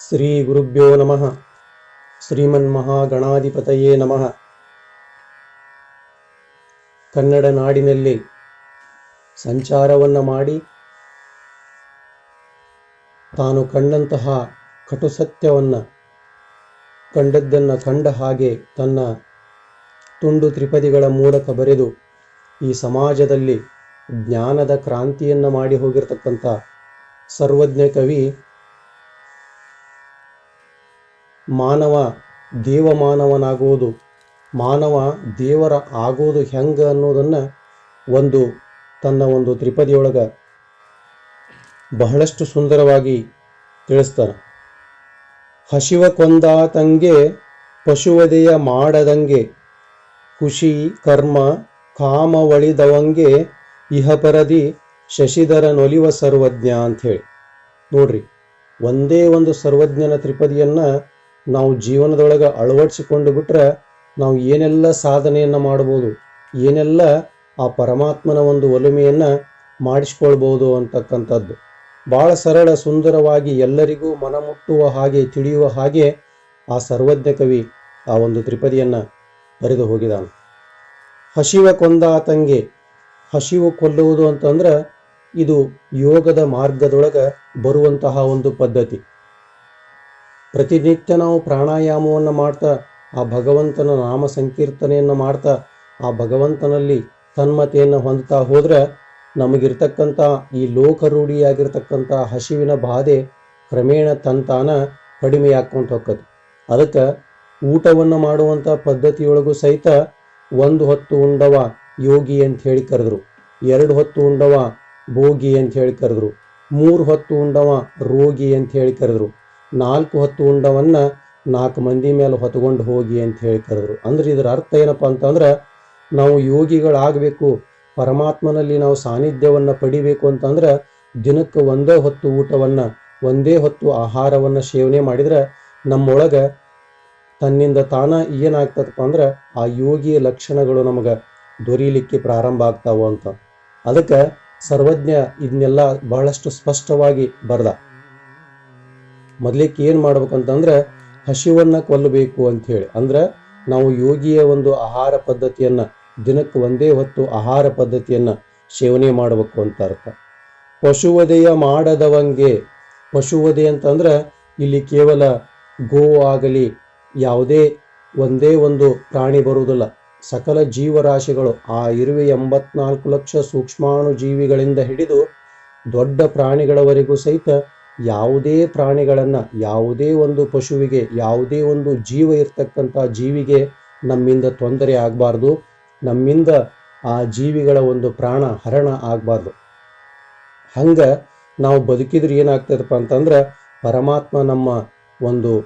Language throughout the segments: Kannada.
ಶ್ರೀ ಗುರುಭ್ಯೋ ನಮಃ ಶ್ರೀಮನ್ ಶ್ರೀಮನ್ಮಹಾಗಣಾಧಿಪತಯೇ ನಮಃ ಕನ್ನಡ ನಾಡಿನಲ್ಲಿ ಸಂಚಾರವನ್ನು ಮಾಡಿ ತಾನು ಕಂಡಂತಹ ಕಟು ಸತ್ಯವನ್ನು ಕಂಡದ್ದನ್ನು ಕಂಡ ಹಾಗೆ ತನ್ನ ತುಂಡು ತ್ರಿಪದಿಗಳ ಮೂಲಕ ಬರೆದು ಈ ಸಮಾಜದಲ್ಲಿ ಜ್ಞಾನದ ಕ್ರಾಂತಿಯನ್ನು ಮಾಡಿ ಹೋಗಿರತಕ್ಕಂಥ ಸರ್ವಜ್ಞ ಕವಿ ಮಾನವ ದೇವಮಾನವನಾಗುವುದು. ಮಾನವ ದೇವರ ಆಗೋದು ಹೆಂಗೆ ಅನ್ನೋದನ್ನು ಒಂದು ತನ್ನ ಒಂದು ತ್ರಿಪದಿಯೊಳಗ ಬಹಳಷ್ಟು ಸುಂದರವಾಗಿ ತಿಳಿಸ್ತಾನೆ ಹಸಿವ ಕೊಂದಾತಂಗೆ ಪಶುವದೆಯ ಮಾಡದಂಗೆ ಖುಷಿ ಕರ್ಮ, ಕಾಮ ಒಳಿದವಂಗೆ ಇಹಪರದಿ ಶಶಿಧರ ನೊಲಿವ ಸರ್ವಜ್ಞ ಅಂಥೇಳಿ. ನೋಡ್ರಿ, ಒಂದೇ ಒಂದು ಸರ್ವಜ್ಞನ ತ್ರಿಪದಿಯನ್ನ ನಾವು ಜೀವನದೊಳಗೆ ಅಳವಡಿಸಿಕೊಂಡು ಬಿಟ್ರೆ ನಾವು ಏನೆಲ್ಲ ಸಾಧನೆಯನ್ನು ಮಾಡ್ಬೋದು, ಏನೆಲ್ಲ ಆ ಪರಮಾತ್ಮನ ಒಂದು ಒಲುಮೆಯನ್ನು ಮಾಡಿಸ್ಕೊಳ್ಬೋದು ಅಂತಕ್ಕಂಥದ್ದು. ಭಾಳ ಸರಳ ಸುಂದರವಾಗಿ ಎಲ್ಲರಿಗೂ ಮನಮುಟ್ಟುವ ಹಾಗೆ ತಿಳಿಯುವ ಹಾಗೆ ಆ ಸರ್ವಜ್ಞ ಕವಿ ಆ ಒಂದು ತ್ರಿಪದಿಯನ್ನು ಬರೆದು ಹೋಗಿದ್ದಾನೆ. ಹಸಿವ ಕೊಂದ ಆತಂಗೆ ಹಸಿವು ಕೊಲ್ಲುವುದು ಅಂತಂದ್ರೆ ಇದು ಯೋಗದ ಮಾರ್ಗದೊಳಗೆ ಬರುವಂತಹ ಒಂದು ಪದ್ಧತಿ. ಪ್ರತಿನಿತ್ಯ ನಾವು ಪ್ರಾಣಾಯಾಮವನ್ನು ಮಾಡ್ತಾ, ಆ ಭಗವಂತನ ನಾಮ ಸಂಕೀರ್ತನೆಯನ್ನು ಮಾಡ್ತಾ, ಆ ಭಗವಂತನಲ್ಲಿ ತನ್ಮತೆಯನ್ನು ಹೊಂದುತ್ತಾ ಹೋದರೆ ನಮಗಿರ್ತಕ್ಕಂಥ ಈ ಲೋಕರೂಢಿಯಾಗಿರ್ತಕ್ಕಂಥ ಹಸಿವಿನ ಬಾಧೆ ಕ್ರಮೇಣ ತಂತಾನ ಕಡಿಮೆ ಆಕ್ಕೊಂತ ಹೋಗ್ತದೆ ಅದಕ್ಕೆ ಊಟವನ್ನು ಮಾಡುವಂಥ ಪದ್ಧತಿಯೊಳಗೂ ಸಹಿತ ಒಂದು ಹೊತ್ತು ಉಂಡವ ಯೋಗಿ ಅಂತ ಹೇಳಿ ಕರೆದ್ರು, ಎರಡು ಹೊತ್ತು ಉಂಡವ ಭೋಗಿ ಅಂತ ಹೇಳಿ ಕರೆದ್ರು, ಮೂರು ಹೊತ್ತು ಉಂಡವ ರೋಗಿ ಅಂತ ಹೇಳಿ ಕರೆದ್ರು. ನಾಲ್ಕು ಹೊತ್ತು ಉಂಡವನ್ನ ನಾಲ್ಕು ಮಂದಿ ಮೇಲೆ ಹೊತ್ಕೊಂಡು ಹೋಗಿ ಅಂತ ಹೇಳಿ ಕರೆದ್ರು. ಅಂದ್ರೆ ಇದರ ಅರ್ಥ ಏನಪ್ಪ ಅಂತಂದ್ರೆ ನಾವು ಯೋಗಿಗಳಾಗಬೇಕು, ಪರಮಾತ್ಮನಲ್ಲಿ ನಾವು ಸಾನ್ನಿಧ್ಯವನ್ನು ಪಡಿಬೇಕು ಅಂತಂದ್ರೆ ದಿನಕ್ಕೆ ಒಂದೇ ಹೊತ್ತು ಊಟವನ್ನು, ಒಂದೇ ಹೊತ್ತು ಆಹಾರವನ್ನು ಸೇವನೆ ಮಾಡಿದ್ರೆ ನಮ್ಮೊಳಗೆ ತನ್ನಿಂದ ತಾನ ಏನಾಗ್ತದಪ್ಪ ಅಂದ್ರೆ ಆ ಯೋಗಿಯ ಲಕ್ಷಣಗಳು ನಮಗೆ ದೊರೀಲಿಕ್ಕೆ ಪ್ರಾರಂಭ ಆಗ್ತಾವ ಅಂತ. ಅದಕ್ಕೆ ಸರ್ವಜ್ಞ ಇದನ್ನೆಲ್ಲ ಬಹಳಷ್ಟು ಸ್ಪಷ್ಟವಾಗಿ ಬರ್ದ. ಮೊದ್ಲಿಕ್ಕೆ ಏನು ಮಾಡ್ಬೇಕಂತಂದ್ರೆ ಹಸಿವನ್ನು ಕೊಲ್ಲಬೇಕು ಅಂತ ಹೇಳಿ. ಅಂದ್ರೆ ನಾವು ಯೋಗಿಯ ಒಂದು ಆಹಾರ ಪದ್ಧತಿಯನ್ನು, ದಿನಕ್ಕೆ ಒಂದೇ ಹೊತ್ತು ಆಹಾರ ಪದ್ಧತಿಯನ್ನು ಸೇವನೆ ಮಾಡಬೇಕು ಅಂತ ಅರ್ಥ. ಪಶುವಧೆಯ ಮಾಡದವಂಗೆ, ಪಶುವಧೆ ಅಂತಂದ್ರೆ ಇಲ್ಲಿ ಕೇವಲ ಗೋ ಆಗಲಿ, ಯಾವುದೇ ಒಂದೇ ಒಂದು ಪ್ರಾಣಿ ಬರುವುದಿಲ್ಲ. ಸಕಲ ಜೀವರಾಶಿಗಳು ಆ ಇರುವೆ ಎಂಬತ್ನಾಲ್ಕು ಲಕ್ಷ ಸೂಕ್ಷ್ಮಾಣು ಜೀವಿಗಳಿಂದ ಹಿಡಿದು ದೊಡ್ಡ ಪ್ರಾಣಿಗಳವರೆಗೂ ಸಹಿತ ಯಾವುದೇ ಪ್ರಾಣಿಗಳನ್ನು, ಯಾವುದೇ ಒಂದು ಪಶುವಿಗೆ, ಯಾವುದೇ ಒಂದು ಜೀವ ಇರ್ತಕ್ಕಂಥ ಜೀವಿಗೆ ನಮ್ಮಿಂದ ತೊಂದರೆ ಆಗಬಾರ್ದು. ನಮ್ಮಿಂದ ಆ ಜೀವಿಗಳ ಒಂದು ಪ್ರಾಣ ಹರಣ ಆಗಬಾರ್ದು. ಹಂಗೆ ನಾವು ಬದುಕಿದ್ರೆ ಏನಾಗ್ತದಪ್ಪ ಅಂತಂದ್ರೆ, ಪರಮಾತ್ಮ ನಮ್ಮ ಒಂದು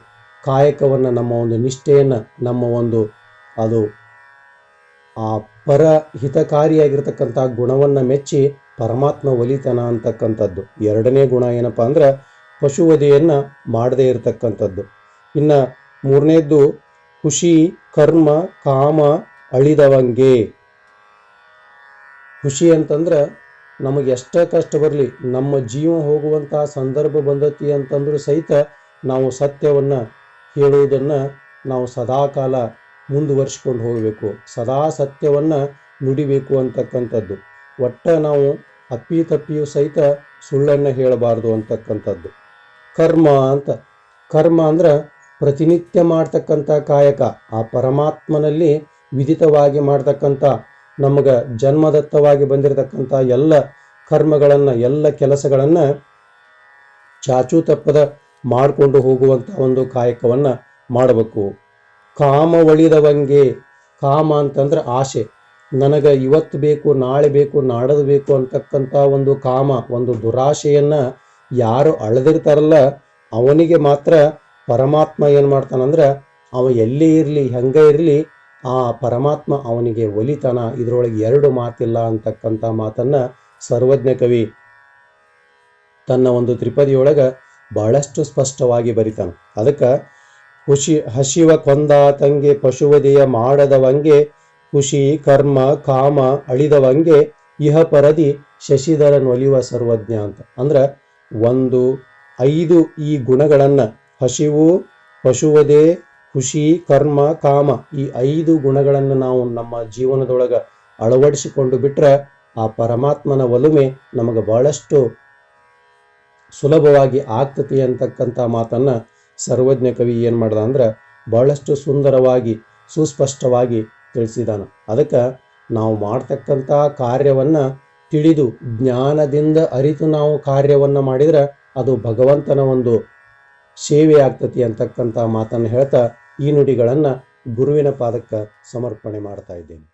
ಕಾಯಕವನ್ನು, ನಮ್ಮ ಒಂದು ನಿಷ್ಠೆಯನ್ನು, ನಮ್ಮ ಒಂದು ಅದು ಆ ಪರ ಹಿತಕಾರಿಯಾಗಿರ್ತಕ್ಕಂಥ ಗುಣವನ್ನು ಮೆಚ್ಚಿ ಪರಮಾತ್ಮ ಒಲಿತನ ಅಂತಕ್ಕಂಥದ್ದು. ಎರಡನೇ ಗುಣ ಏನಪ್ಪ ಅಂದ್ರೆ ಪಶುವಧೆಯನ್ನು ಮಾಡದೇ ಇರತಕ್ಕಂಥದ್ದು. ಇನ್ನು ಮೂರನೇದ್ದು ಖುಷಿ, ಕರ್ಮ, ಕಾಮ ಅಳಿದವಂಗೆ. ಖುಷಿ ಅಂತಂದ್ರೆ ನಮಗೆ ಎಷ್ಟೇ ಕಷ್ಟ ಬರಲಿ, ನಮ್ಮ ಜೀವ ಹೋಗುವಂತಹ ಸಂದರ್ಭ ಬಂದತಿ ಅಂತಂದ್ರೂ ಸಹಿತ ನಾವು ಸತ್ಯವನ್ನು ಹೇಳುವುದನ್ನು ನಾವು ಸದಾಕಾಲ ಮುಂದುವರಿಸ್ಕೊಂಡು ಹೋಗಬೇಕು. ಸದಾ ಸತ್ಯವನ್ನು ನುಡಿಬೇಕು ಅಂತಕ್ಕಂಥದ್ದು. ಒಟ್ಟ ನಾವು ಅಪ್ಪಿ ತಪ್ಪಿಯೂ ಸಹಿತ ಸುಳ್ಳನ್ನು ಹೇಳಬಾರ್ದು ಅಂತಕ್ಕಂಥದ್ದು. ಕರ್ಮ ಅಂತ. ಕರ್ಮ ಅಂದ್ರೆ ಪ್ರತಿನಿತ್ಯ ಮಾಡ್ತಕ್ಕಂಥ ಕಾಯಕ. ಆ ಪರಮಾತ್ಮನಲ್ಲಿ ವಿಧಿತವಾಗಿ ಮಾಡ್ತಕ್ಕಂಥ, ನಮಗೆ ಜನ್ಮದತ್ತವಾಗಿ ಬಂದಿರತಕ್ಕಂಥ ಎಲ್ಲ ಕರ್ಮಗಳನ್ನು, ಎಲ್ಲ ಕೆಲಸಗಳನ್ನು ಚಾಚು ತಪ್ಪದ ಮಾಡಿಕೊಂಡು ಹೋಗುವಂಥ ಒಂದು ಕಾಯಕವನ್ನು ಮಾಡಬೇಕು. ಕಾಮ ಒಳಿದವಂಗೆ. ಕಾಮ ಅಂತಂದ್ರೆ ಆಸೆ. ನನಗೆ ಇವತ್ತು ಬೇಕು, ನಾಳೆ ಬೇಕು, ನಾಡದು ಬೇಕು ಅಂತಕ್ಕಂಥ ಒಂದು ಕಾಮ, ಒಂದು ದುರಾಶೆಯನ್ನು ಯಾರು ಅಳೆದಿರ್ತಾರಲ್ಲ, ಅವನಿಗೆ ಮಾತ್ರ ಪರಮಾತ್ಮ ಏನು ಮಾಡ್ತಾನಂದ್ರೆ, ಅವ ಎಲ್ಲೇ ಇರಲಿ, ಹೆಂಗೆ ಇರಲಿ, ಆ ಪರಮಾತ್ಮ ಅವನಿಗೆ ಒಲಿತಾನ. ಇದರೊಳಗೆ ಎರಡು ಮಾತಿಲ್ಲ ಅಂತಕ್ಕಂಥ ಮಾತನ್ನು ಸರ್ವಜ್ಞ ಕವಿ ತನ್ನ ಒಂದು ತ್ರಿಪದಿಯೊಳಗೆ ಬಹಳಷ್ಟು ಸ್ಪಷ್ಟವಾಗಿ ಬರಿತಾನೆ. ಅದಕ್ಕೆ ಖುಷಿ ಹಸಿವ ಕೊಂದ ತಂಗೆ ಪಶುವದೆಯ ಮಾಡದವಂಗೆ ಖುಷಿ ಕರ್ಮ, ಕಾಮ ಅಳಿದವಂಗೆ ಇಹ ಪರದಿ ಶಶಿಧರ ಒಲಿಯುವ ಸರ್ವಜ್ಞ ಅಂತ. ಅಂದ್ರೆ ಒಂದು, ಐದು ಈ ಗುಣಗಳನ್ನು ಹಸಿವು ಪಶುವದೆ ಖುಷಿ ಕರ್ಮ, ಕಾಮ ಈ ಐದು ಗುಣಗಳನ್ನು ನಾವು ನಮ್ಮ ಜೀವನದೊಳಗೆ ಅಳವಡಿಸಿಕೊಂಡು ಬಿಟ್ರೆ ಆ ಪರಮಾತ್ಮನ ಒಲುಮೆ ನಮಗೆ ಬಹಳಷ್ಟು ಸುಲಭವಾಗಿ ಆಗ್ತತಿ ಅಂತಕ್ಕಂಥ ಮಾತನ್ನ ಸರ್ವಜ್ಞ ಕವಿ ಏನು ಮಾಡ್ದ ಅಂದ್ರೆ ಬಹಳಷ್ಟು ಸುಂದರವಾಗಿ, ಸುಸ್ಪಷ್ಟವಾಗಿ ತಿಳಿಸಿದಾನ. ಅದಕ್ಕೆ ನಾವು ಮಾಡ್ತಕ್ಕಂಥ ಕಾರ್ಯವನ್ನ ತಿಳಿದು ಜ್ಞಾನದಿಂದ ಅರಿತು ನಾವು ಕಾರ್ಯವನ್ನ ಮಾಡಿದ್ರೆ ಅದು ಭಗವಂತನ ಒಂದು ಸೇವೆ ಆಗ್ತತಿ ಅಂತಕ್ಕಂಥ ಮಾತನ್ನು ಹೇಳ್ತಾ ಈ ನುಡಿಗಳನ್ನು ಗುರುವಿನ ಪಾದಕ್ಕೆ ಸಮರ್ಪಣೆ ಮಾಡ್ತಾ ಇದ್ದೇನೆ.